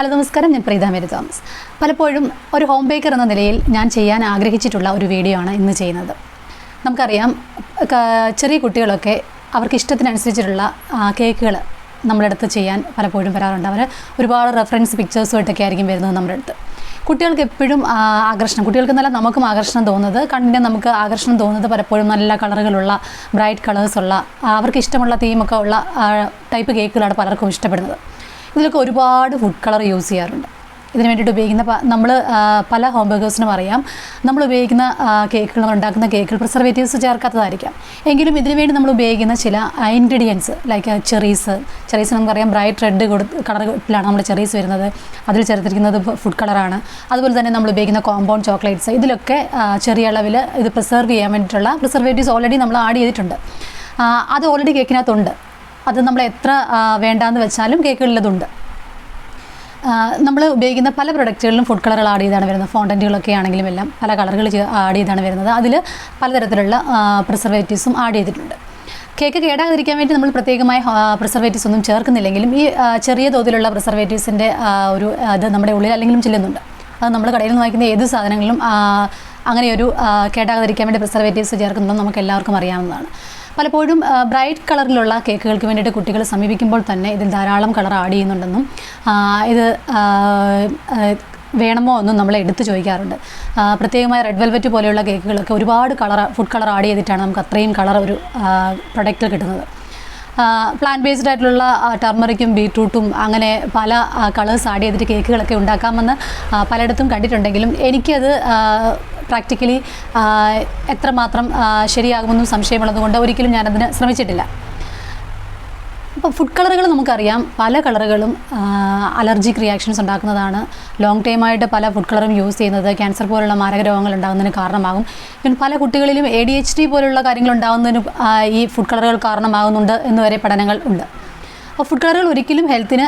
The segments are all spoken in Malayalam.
ഹലോ നമസ്കാരം. ഞാൻ പ്രീത മേരി തോമസ്. പലപ്പോഴും ഒരു ഹോം ബേക്കർ എന്ന നിലയിൽ ഞാൻ ചെയ്യാൻ ആഗ്രഹിച്ചിട്ടുള്ള ഒരു വീഡിയോ ആണ് ഇന്ന് ചെയ്യുന്നത്. നമുക്കറിയാം ചെറിയ കുട്ടികളൊക്കെ അവർക്ക് ഇഷ്ടത്തിനനുസരിച്ചിട്ടുള്ള കേക്കുകൾ നമ്മുടെ അടുത്ത് ചെയ്യാൻ പലപ്പോഴും വരാറുണ്ട്. അവർ ഒരുപാട് റെഫറൻസ് പിക്ചേഴ്സുമായിട്ടൊക്കെ ആയിരിക്കും വരുന്നത് നമ്മുടെ അടുത്ത് കുട്ടികൾക്ക് എപ്പോഴും ആകർഷണം കുട്ടികൾക്ക് നല്ല നമുക്കും ആകർഷണം തോന്നുന്നത് കണ്ണിന് നമുക്ക് ആകർഷണം തോന്നുന്നത് പലപ്പോഴും നല്ല കളറുകളുള്ള ബ്രൈറ്റ് കളേഴ്സുള്ള അവർക്ക് ഇഷ്ടമുള്ള തീമൊക്കെ ഉള്ള ടൈപ്പ് കേക്കുകളാണ് പലർക്കും ഇഷ്ടപ്പെടുന്നത്. ഇതിലൊക്കെ ഒരുപാട് ഫുഡ് കളർ യൂസ് ചെയ്യാറുണ്ട്. ഇതിന് വേണ്ടിയിട്ട് ഉപയോഗിക്കുന്ന നമ്മൾ പല ഹോം ബേക്കേഴ്സിനും അറിയാം. നമ്മൾ ഉപയോഗിക്കുന്ന കേക്കുകൾ ഉണ്ടാക്കുന്ന കേക്കിൽ പ്രിസർവേറ്റീവ്സ് ചേർക്കാത്തതായിരിക്കാം. എങ്കിലും ഇതിനു വേണ്ടി നമ്മൾ ഉപയോഗിക്കുന്ന ചില ഇൻഗ്രീഡിയൻസ് ലൈക്ക് ചെറീസ് ചെറീസ് നമുക്കറിയാം ബ്രൈറ്റ് റെഡ് കൊടുത്ത് കളറിലാണ് നമ്മൾ ചെറീസ് വരുന്നത്. അതിൽ ചേർത്തിരിക്കുന്നത് ഫുഡ് കളറാണ് അതുപോലെ തന്നെ നമ്മൾ ഉപയോഗിക്കുന്ന കോമ്പൗണ്ട് ചോക്ലേറ്റ്സ് ഇതിലൊക്കെ ചെറിയ അളവിൽ ഇത് പ്രിസർവ് ചെയ്യാൻ വേണ്ടിയിട്ടുള്ള പ്രിസർവേറ്റീവ്സ് ഓൾറെഡി നമ്മൾ ആഡ് ചെയ്തിട്ടുണ്ട്. അത് ഓൾറെഡി കേക്കിനകത്തുണ്ട് അത് നമ്മൾ എത്ര വേണ്ടാന്ന് വെച്ചാലും കേക്കുകളിലതുണ്ട് നമ്മൾ ഉപയോഗിക്കുന്ന പല പ്രൊഡക്റ്റുകളിലും ഫുഡ് കളറുകൾ ആഡ് ചെയ്താണ് വരുന്നത്. ഫോണ്ടന്റുകളൊക്കെ ആണെങ്കിലും എല്ലാം പല കളറുകൾ ആഡ് ചെയ്താണ് വരുന്നത്. അതിൽ പലതരത്തിലുള്ള പ്രിസർവേറ്റീവ്സും ആഡ് ചെയ്തിട്ടുണ്ട്. കേക്ക് കേടാതിരിക്കാൻ വേണ്ടി നമ്മൾ പ്രത്യേകമായി പ്രിസർവേറ്റീവ്സ് ഒന്നും ചേർക്കുന്നില്ലെങ്കിലും ഈ ചെറിയ തോതിലുള്ള പ്രിസർവേറ്റീവ്സിന്റെ ഒരു അത് നമ്മുടെ ഉള്ളിൽ അല്ലെങ്കിലും ചെല്ലുന്നുണ്ട്. അത് നമ്മൾ കടയിൽ നിന്ന് വാങ്ങിക്കുന്ന ഏത് സാധനങ്ങളിലും അങ്ങനെ ഒരു വേണ്ടി പ്രിസർവേറ്റീവ്സ് ചേർക്കുന്നതും നമുക്ക് എല്ലാവർക്കും അറിയാവുന്നതാണ്. പലപ്പോഴും ബ്രൈറ്റ് കളറിലുള്ള കേക്കുകൾക്ക് വേണ്ടിയിട്ട് കുട്ടികൾ സമീപിക്കുമ്പോൾ തന്നെ ഇതിൽ ധാരാളം കളർ ആഡ് ചെയ്യുന്നുണ്ടെന്നും ഇത് വേണമോ എന്നും നമ്മൾ എടുത്തു ചോദിക്കാറുണ്ട്. പ്രത്യേകമായി റെഡ് വെൽവെറ്റ് പോലെയുള്ള കേക്കുകളൊക്കെ ഒരുപാട് കളർ ഫുഡ് കളർ ആഡ് ചെയ്തിട്ടാണ് നമുക്ക് അത്രയും കളർ ഒരു പ്രൊഡക്റ്റ് കിട്ടുന്നത്. പ്ലാൻ ബേസ്ഡ് ആയിട്ടുള്ള ടർമറിക്കും ബീട്രൂട്ടും അങ്ങനെ പല കളേഴ്സ് ആഡ് ചെയ്തിട്ട് കേക്കുകളൊക്കെ ഉണ്ടാക്കാമെന്ന് പലയിടത്തും കണ്ടിട്ടുണ്ടെങ്കിലും എനിക്കത് പ്രാക്ടിക്കലി എത്രമാത്രം ശരിയാകുമെന്നും സംശയമുള്ളതുകൊണ്ട് ഒരിക്കലും ഞാനതിന് ശ്രമിച്ചിട്ടില്ല. അപ്പോൾ ഫുഡ് കളറുകൾ നമുക്കറിയാം. പല കളറുകളും അലർജിക് റിയാക്ഷൻസ് ഉണ്ടാക്കുന്നതാണ്. ലോങ് ടൈമായിട്ട് പല ഫുഡ് കളറും യൂസ് ചെയ്യുന്നത് ക്യാൻസർ പോലുള്ള മാരക രോഗങ്ങൾ ഉണ്ടാകുന്നതിന് കാരണമാകും. പിന്നെ പല കുട്ടികളിലും എ ഡി എച്ച് ഡി പോലുള്ള കാര്യങ്ങൾ ഉണ്ടാകുന്നതിന് ഈ ഫുഡ് കളറുകൾ കാരണമാകുന്നുണ്ട് എന്ന് വരെ പഠനങ്ങൾ ഉണ്ട്. അപ്പോൾ ഫുഡ് കളറുകൾ ഒരിക്കലും ഹെൽത്തിന്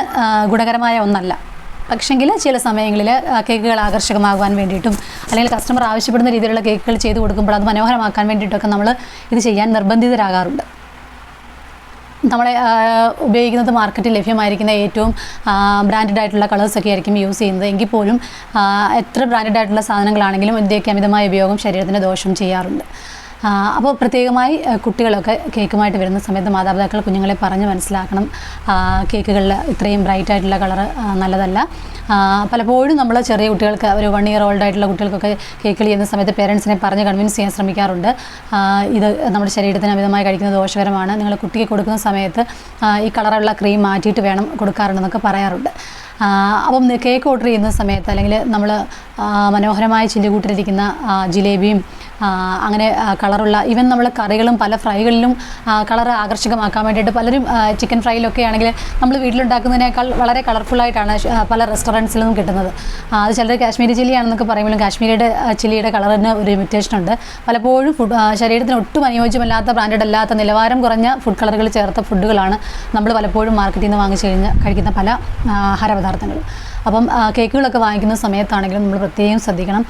ഗുണകരമായ ഒന്നല്ല. പക്ഷെങ്കിൽ ചില സമയങ്ങളിൽ കേക്കുകൾ ആകർഷകമാകുവാൻ വേണ്ടിയിട്ടും അല്ലെങ്കിൽ കസ്റ്റമർ ആവശ്യപ്പെടുന്ന രീതിയിലുള്ള കേക്കുകൾ ചെയ്തു കൊടുക്കുമ്പോൾ അത് മനോഹരമാക്കാൻ വേണ്ടിയിട്ടൊക്കെ നമ്മൾ ഇത് ചെയ്യാൻ നിർബന്ധിതരാകാറുണ്ട്. നമ്മളെ ഉപയോഗിക്കുന്നത് മാർക്കറ്റിൽ ലഭ്യമായിരിക്കുന്ന ഏറ്റവും ബ്രാൻഡഡ് ആയിട്ടുള്ള കളേഴ്സൊക്കെ ആയിരിക്കും യൂസ് ചെയ്യുന്നത്. എങ്കിൽ പോലും എത്ര ബ്രാൻഡഡ് ആയിട്ടുള്ള സാധനങ്ങളാണെങ്കിലും ഇതിന്റെയൊക്കെ അമിതമായ ഉപയോഗം ശരീരത്തിന് ദോഷം ചെയ്യാറുണ്ട്. അപ്പോൾ പ്രത്യേകമായി കുട്ടികളൊക്കെ കേക്കുമായിട്ട് വരുന്ന സമയത്ത് മാതാപിതാക്കൾ കുഞ്ഞുങ്ങളെ പറഞ്ഞ് മനസ്സിലാക്കണം. കേക്കുകളിൽ ഇത്രയും ബ്രൈറ്റ് ആയിട്ടുള്ള കളറ് നല്ലതല്ല. പലപ്പോഴും നമ്മൾ ചെറിയ കുട്ടികൾക്ക് ഒരു വൺ ഇയർ ഓൾഡ് ആയിട്ടുള്ള കുട്ടികൾക്കൊക്കെ കേക്കുകൾ ചെയ്യുന്ന സമയത്ത് പേരൻസിനെ പറഞ്ഞ് കൺവിൻസ് ചെയ്യാൻ ശ്രമിക്കാറുണ്ട്. ഇത് നമ്മുടെ ശരീരത്തിന് അമിതമായി കഴിക്കുന്നത് ദോഷകരമാണ്. നിങ്ങൾ കുട്ടിക്ക് കൊടുക്കുന്ന സമയത്ത് ഈ കളറുള്ള ക്രീം മാറ്റിയിട്ട് വേണം കൊടുക്കാറുണ്ടെന്നൊക്കെ പറയാറുണ്ട്. അപ്പം കേക്ക് ഓർഡർ ചെയ്യുന്ന സമയത്ത് അല്ലെങ്കിൽ നമ്മൾ മനോഹരമായ ചില്ലുകൂട്ടിലിരിക്കുന്ന ജിലേബിയും അങ്ങനെ കളറുള്ള ഈവൻ നമ്മൾ കറികളും പല ഫ്രൈകളിലും കളർ ആകർഷകമാക്കാൻ വേണ്ടിയിട്ട് പലരും ചിക്കൻ ഫ്രൈയിലൊക്കെ ആണെങ്കിൽ നമ്മൾ വീട്ടിലുണ്ടാക്കുന്നതിനേക്കാൾ വളരെ കളർഫുള്ളായിട്ടാണ് പല പല റെസ്റ്റോറന്റ്സിലും കിട്ടുന്നത്. അത് ചിലർ കാശ്മീരി ചില്ലിയാണെന്നൊക്കെ പറയുമ്പോഴും കാശ്മീരിയുടെ ചില്ലിയുടെ കളറിന് ഒരു ലിമിറ്റേഷൻ ഉണ്ട്. പലപ്പോഴും ഫുഡ് ശരീരത്തിന് ഒട്ടും അനുയോജ്യമല്ലാത്ത ബ്രാൻഡഡ് അല്ലാത്ത നിലവാരം കുറഞ്ഞ ഫുഡ് കളറുകൾ ചേർത്ത ഫുഡുകളാണ് നമ്മൾ പലപ്പോഴും മാർക്കറ്റിൽ നിന്ന് വാങ്ങിച്ചു കഴിഞ്ഞ് കഴിക്കുന്ന പല ആഹാരപദാർത്ഥങ്ങളും അപ്പം കേക്കുകളൊക്കെ വാങ്ങിക്കുന്ന സമയത്താണെങ്കിലും നമ്മൾ പ്രത്യേകം ശ്രദ്ധിക്കണം.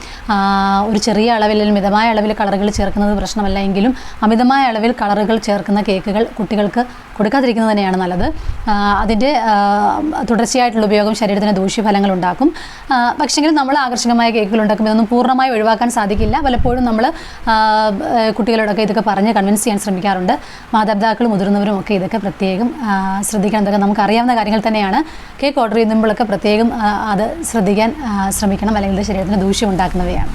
ഒരു ചെറിയ അളവിൽ മിതമായ അളവിൽ കളറുകൾ ചേർക്കുന്നത് പ്രശ്നമല്ല എങ്കിലും അമിതമായ അളവിൽ കളറുകൾ ചേർക്കുന്ന കേക്കുകൾ കുട്ടികൾക്ക് കൊടുക്കാതിരിക്കുന്നത് തന്നെയാണ് നല്ലത്. അതിന്റെ തുടർച്ചയായിട്ടുള്ള ഉപയോഗം ശരീരത്തിന് ദൂഷ്യഫലങ്ങൾ ഉണ്ടാക്കും. പക്ഷേങ്കിലും നമ്മൾ ആകർഷകമായ കേക്കുകൾ ഉണ്ടാക്കുമ്പോൾ ഇതൊന്നും പൂർണമായി ഒഴിവാക്കാൻ സാധിക്കില്ല. പലപ്പോഴും നമ്മൾ കുട്ടികളോടൊക്കെ ഇതൊക്കെ പറഞ്ഞ് കൺവിൻസ് ചെയ്യാൻ ശ്രമിക്കാറുണ്ട്. മാതാപിതാക്കളും മുതിർന്നവരും ഒക്കെ ഇതൊക്കെ പ്രത്യേകം ശ്രദ്ധിക്കണം ഇതൊക്കെ നമുക്ക് അറിയാവുന്ന കാര്യങ്ങൾ തന്നെയാണ്. കേക്ക് ഓർഡർ ചെയ്യുമ്പോഴൊക്കെ പ്രത്യേകം അത് ശ്രദ്ധിക്കാൻ ശ്രമിക്കണം. അല്ലെങ്കിൽ ശരീരത്തിന് ദൂഷ്യം ഉണ്ടാക്കുന്നവയാണ്.